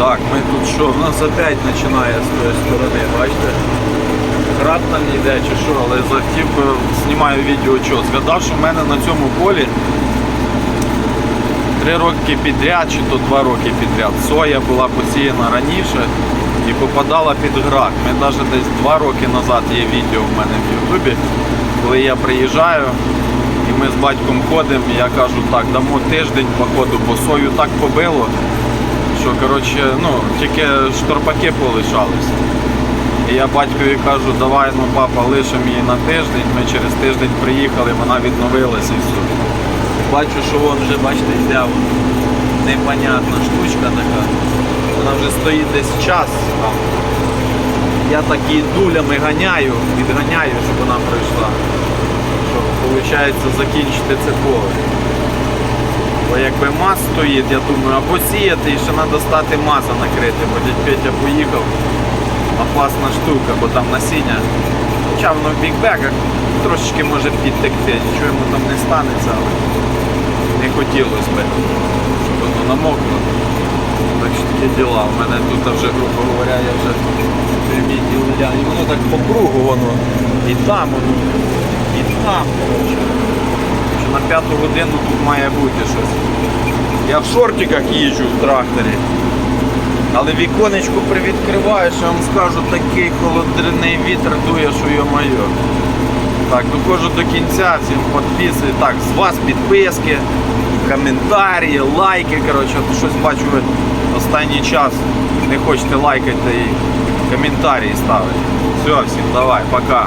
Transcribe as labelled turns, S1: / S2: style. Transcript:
S1: Так, ми тут що, в нас опять починає з тої сторони, бачите? Град там йде чи що, але захотів знімаю відео що. Згадав, що в мене на цьому полі три роки підряд, чи то два роки підряд. Соя була посіяна раніше і попадала під град. Ми навіть десь два роки назад є відео в мене в Ютубі, коли я приїжджаю і ми з батьком ходимо, я кажу, так, дамо тиждень походу, бо сою так побило, що коротше, ну, тільки шторпаки полишалися. І я батькові кажу, давай, ну папа, лишимо її на тиждень. Ми через тиждень приїхали, вона відновилася і все. Бачу, що вон вже, бачите, йде непонятна штучка така. Вона вже стоїть десь час там. Я так її дулями ганяю, відганяю, щоб вона пройшла. Щоб, виходить, закінчити це поле. Бо якби мас стоїть, я думаю, або сіяти і ще треба стати маса накрити, бо дядь Петя поїхав. Опасна штука, бо там насіння. Хоча воно в бікбеках трошечки може підтекти, нічого йому там не станеться, але не хотілося би, щоб воно намокло. Так що такі діла. У мене тут вже, грубо говоря, я вже гуляю. І воно так по кругу воно. І там воно, і там. Що п'яту годину тут має бути щось. Я в шортиках їжджу в тракторі. Але віконечко привідкриваєш, я вам скажу, такий холодний вітер дує, що йо-моє. Так, доходжу до кінця, всім підписуй. Так, з вас підписки, коментарі, лайки. Коротше, щось бачу ви останній час не хочете лайкати і коментарі ставити. Все, всім давай, пока.